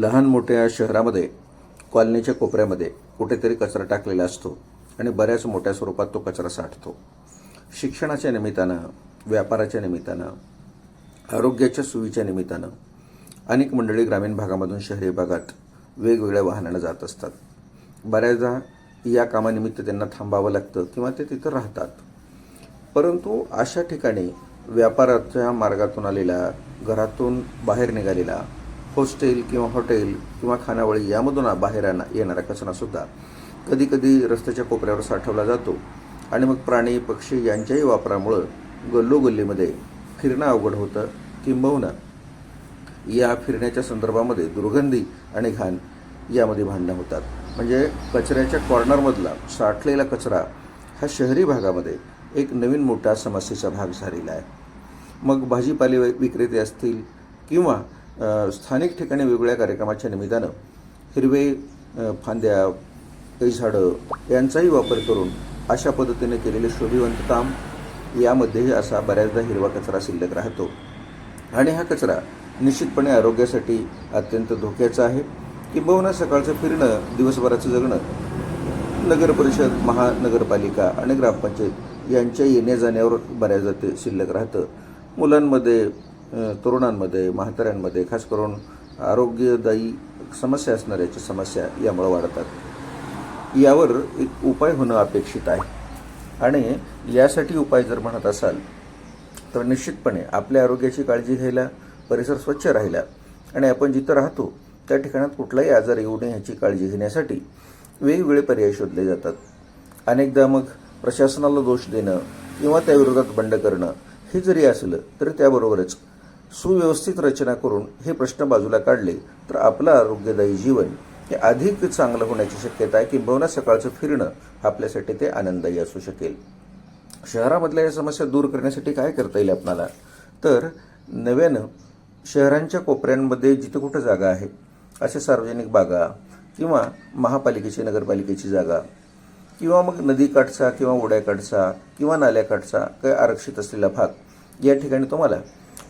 लहान मोठ्या शहरामध्ये कॉलनीच्या कोपऱ्यामध्ये कुठेतरी कचरा टाकलेला असतो आणि बऱ्याच मोठ्या स्वरूपात तो कचरा साठतो. शिक्षणाच्या निमित्तानं व्यापाराच्या निमित्तानं आरोग्याच्या सोयीच्या निमित्तानं अनेक मंडळी ग्रामीण भागामधून शहरी भागात वेगवेगळ्या वाहनानं जात असतात. बऱ्याचदा या कामानिमित्त त्यांना थांबावं लागतं किंवा ते तिथं राहतात. परंतु अशा ठिकाणी व्यापाराच्या मार्गातून आलेला घरातून बाहेर निघालेला होस्टेल किंवा हॉटेल किंवा खानावळी यामधून बाहेर येणारा कचरासुद्धा कधीकधी रस्त्याच्या कोपऱ्यावर साठवला जातो. आणि मग प्राणी पक्षी यांच्याही वापरामुळं गल्लोगल्लीमध्ये फिरणं अवघड होतं किंबहुना या फिरण्याच्या संदर्भामध्ये दुर्गंधी आणि घाण यामध्ये भांडणं होतात. म्हणजे कचऱ्याच्या कॉर्नरमधला साठलेला कचरा हा शहरी भागामध्ये एक नवीन मोठा समस्येचा भाग झालेला आहे. मग भाजीपाले विक्रेते असतील किंवा स्थानिक ठिकाणी वेगवेगळ्या कार्यक्रमाच्या निमित्तानं हिरवे फांद्या काही झाडं यांचाही वापर करून अशा पद्धतीने केलेले शोभिवंत काम यामध्येही असा बऱ्याचदा हिरवा कचरा शिल्लक राहतो. आणि हा कचरा निश्चितपणे आरोग्यासाठी अत्यंत धोक्याचा आहे. किंबहुना सकाळचं फिरणं दिवसभराचं जगणं नगर परिषद महानगरपालिका आणि ग्रामपंचायत यांच्या येण्या जाण्यावर बऱ्याचदा ते शिल्लक राहतं. मुलांमध्ये तरुणांमध्ये म्हाताऱ्यांमध्ये खास करून आरोग्यदायी समस्या असणाऱ्याच्या समस्या यामुळे वाढतात. यावर एक उपाय होणं अपेक्षित आहे. आणि यासाठी उपाय जर म्हणत असाल तर निश्चितपणे आपल्या आरोग्याची काळजी घ्यायला परिसर स्वच्छ राहिला आणि आपण जिथं राहतो त्या ठिकाणात कुठलाही आजार येऊ नये ह्याची काळजी घेण्यासाठी वेगवेगळे पर्याय शोधले जातात. अनेकदा मग प्रशासनाला दोष देणं किंवा त्याविरोधात बंड करणं हे जरी असलं तरी त्याबरोबरच सुव्यवस्थित रचना करून हे प्रश्न बाजूला काढले तर आपलं आरोग्यदायी जीवन हे अधिक चांगलं होण्याची शक्यता आहे किंबहुना सकाळचं फिरणं आपल्यासाठी ते आनंददायी असू शकेल. शहरामधल्या या समस्या दूर करण्यासाठी काय करता येईल आपणाला? तर नव्यानं शहरांच्या कोपऱ्यांमध्ये जिथं कुठं जागा आहे अशा सार्वजनिक बागा किंवा महापालिकेची नगरपालिकेची जागा किंवा मग नदीकाठचा किंवा ओढ्याकाठचा किंवा नाल्याकाठचा काही आरक्षित असलेला भाग या ठिकाणी तुम्हाला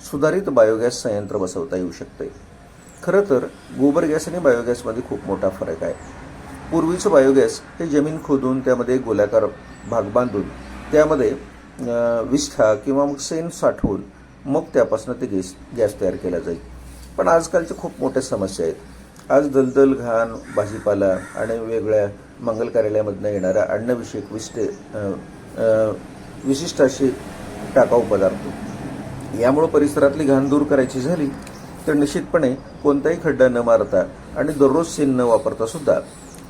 सुधारित बायोगॅस संयंत्र बसवता येऊ शकते. खरं तर गोबर गॅस आणि बायोगॅसमध्ये खूप मोठा फरक आहे. पूर्वीचं बायोगॅस हे जमीन खोदून त्यामध्ये गोलाकार भाग बांधून त्यामध्ये विष्ठा किंवा मग सेन साठवून मग त्यापासून ते गॅस गॅस तयार केला जाईल. पण आजकालच्या खूप मोठ्या समस्या आहेत. आज दलदल घाण भाजीपाला आणि वेगळ्या मंगल कार्यालयामधनं येणाऱ्या अन्नविषयक विष्टे विशिष्ट असे टाकाऊ पदार्थ यामुळं परिसरातली घाण दूर करायची झाली तर निश्चितपणे कोणताही खड्डा न मारता आणि दररोज सेन न वापरता सुद्धा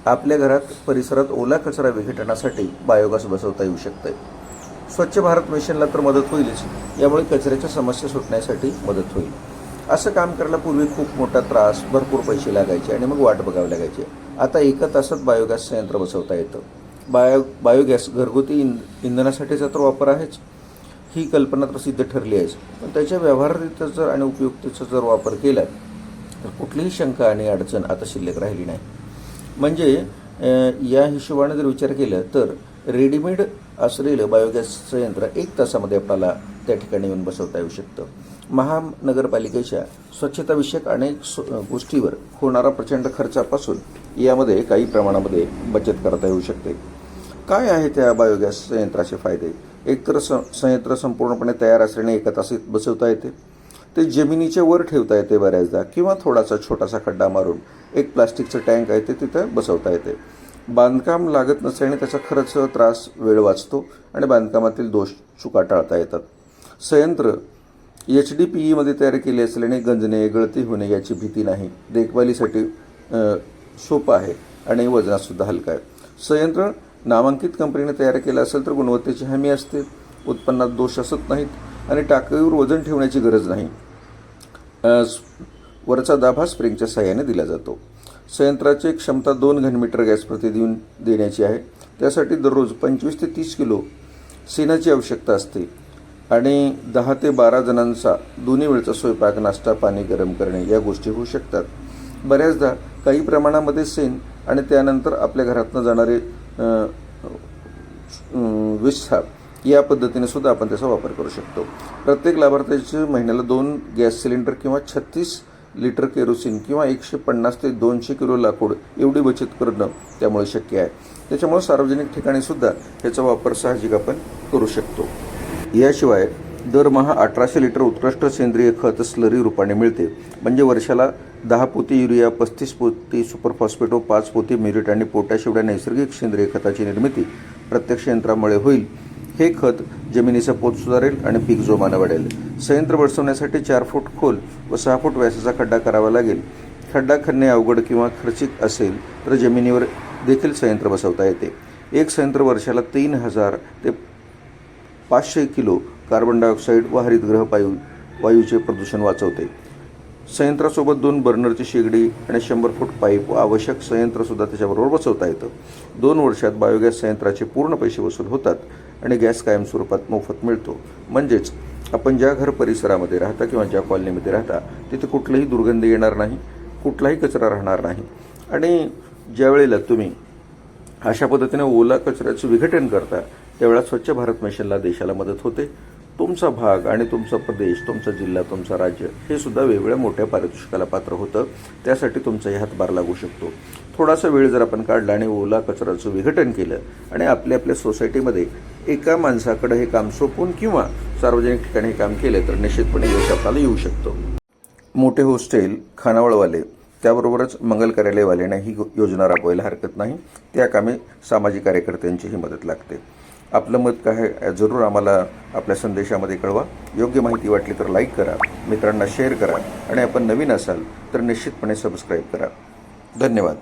आपल्या घरात परिसरात ओला कचरा विघटनासाठी बायोगॅस बसवता येऊ शकते. स्वच्छ भारत मिशनला तर मदत होईलच यामुळे कचऱ्याच्या समस्या सुटण्यासाठी मदत होईल. असं काम करायला पूर्वी खूप मोठा त्रास भरपूर पैसे लागायचे आणि मग वाट बघावी लागायची. आता एका तासात बायोगॅस संयंत्र बसवता येतं. बायो बायोगॅस घरगुती इंध इंधनासाठीचा तर वापर आहेच. ही कल्पना तर सिद्ध ठरली आहेच पण त्याच्या व्यवहाररित्या जर आणि उपयुक्तेचा जर वापर केला तर कुठलीही शंका आणि अडचण आता शिल्लक राहिली नाही. म्हणजे या हिशोबाने जर विचार केला तर रेडीमेड असलेलं बायोगॅसचं यंत्र एक तासामध्ये आपल्याला त्या ठिकाणी येऊन बसवता येऊ शकतं. महानगरपालिकेच्या स्वच्छताविषयक अनेक गोष्टीवर होणारा प्रचंड खर्चापासून यामध्ये काही प्रमाणामध्ये बचत करता येऊ शकते. काय आहे त्या बायोगॅस यंत्राचे फायदे? एकतर स संयंत्र संपूर्णपणे तयार असल्याने एका तासात बसवता येते. ते जमिनीच्या वर ठेवता येते बऱ्याचदा किंवा थोडासा छोटासा खड्डा मारून एक प्लास्टिकचं टँक आहे ते तिथं बसवता येते. बांधकाम लागत नसल्याने त्याचा खरंच त्रास वेळ वाचतो आणि बांधकामातील दोष चुका टाळता येतात. संयंत्र एच डी पी ईमध्ये तयार केले असल्याने गंजणे गळती होणे याची भीती नाही. देखभालीसाठी सोपं आहे आणि वजनातसुद्धा हलका आहे. संयंत्र नामांकित कंपनीने तयार केलं असेल तर गुणवत्तेची हमी असते उत्पन्नात दोष असत नाहीत आणि टाकीवर वजन ठेवण्याची गरज नाही. वरचा दाभा स्प्रिंगच्या सहाय्याने दिला जातो. संयंत्राची क्षमता दोन घनमीटर गॅस प्रतिदिन देण्याची आहे. त्यासाठी दररोज पंचवीस ते तीस किलो सेनाची आवश्यकता असते. आणि दहा ते बारा जणांचा दोन्ही वेळचा स्वयंपाक नाश्ता पाणी गरम करणे या गोष्टी होऊ शकतात. बऱ्याचदा काही प्रमाणामध्ये सेन आणि त्यानंतर आपल्या घरातनं जाणारे अ, या पद्धतीने सुद्धा आपण त्याचा वापर करू शकतो. प्रत्येक लाभार्थ्याचे महिन्याला दोन गॅस सिलेंडर किंवा छत्तीस लिटर केरोसिन किंवा एकशे पन्नास ते दोनशे किलो लाकूड एवढी बचत करणं त्यामुळे शक्य आहे. त्याच्यामुळे सार्वजनिक ठिकाणी सुद्धा याचा वापर साहजिक आपण करू शकतो. याशिवाय दरमहा अठराशे लिटर उत्कृष्ट सेंद्रिय खत स्लरी रूपाने मिळते. म्हणजे वर्षाला दहा पोती युरिया पस्तीस पोती सुपरफॉस्फेटो पाच पोती म्युरिट आणि पोटॅश एवढ्या नैसर्गिक सेंद्रिय खताची निर्मिती प्रत्यक्ष यंत्रामुळे होईल. हे खत जमिनीचा पोत सुधारेल आणि पीक जोमानं वाढेल. संयंत्र बसवण्यासाठी चार फूट खोल व सहा फूट व्यासाचा खड्डा करावा लागेल. खड्डा खणणे अवघड किंवा खर्चिक असेल तर जमिनीवर देखील संयंत्र बसवता येते. एक संयंत्र वर्षाला तीन हजार ते पाचशे किलो कार्बन डायऑक्साईड व हरितगृह वायू वायूचे प्रदूषण वाचवते. संयंत्रासोबत दोन बर्नरची शेगडी आणि शंभर फूट पाईप व आवश्यक संयंत्रसुद्धा त्याच्याबरोबर बसवता येतं. दोन वर्षात बायोगॅस संयंत्राचे पूर्ण पैसे वसूल होतात आणि गॅस कायम स्वरूपात मोफत मिळतो. म्हणजेच आपण ज्या घर परिसरामध्ये राहता किंवा ज्या कॉलनीमध्ये राहता तिथे कुठलीही दुर्गंधी येणार नाही कुठलाही कचरा राहणार नाही. आणि ज्या वेळेला तुम्ही अशा पद्धतीने ओला कचऱ्याचं विघटन करता त्यावेळेला स्वच्छ भारत मिशनला देशाला मदत होते. तुमचा भाग आणि तुमचा प्रदेश तुमचा जिल्हा तुमचा राज्य हे सुद्धा वेगवेगळ्या मोठ्या पारितोषिकाला पात्र होतं. त्यासाठी तुमचाही हातभार लागू शकतो. थोडासा वेळ जर आपण काढला आणि ओला कचऱ्याचं विघटन केलं आणि आपल्या आपल्या सोसायटीमध्ये एका माणसाकडे हे काम सोपून किंवा सार्वजनिक ठिकाणी हे काम केलं तर निश्चितपणे यश आपल्याला येऊ शकतो. मोठे हॉस्टेल खानावळवाले त्याबरोबरच मंगल कार्यालयवाल्यांना ही योजना राबवायला हरकत नाही. त्या कामी सामाजिक कार्यकर्त्यांचीही मदत लागते. आपलं मत काय आहे जरूर आम्हाला आपल्या संदेशामध्ये कळवा. योग्य माहिती वाटली तर लाईक करा मित्रांना शेअर करा आणि आपण नवीन असाल तर निश्चितपणे सबस्क्राईब करा. धन्यवाद.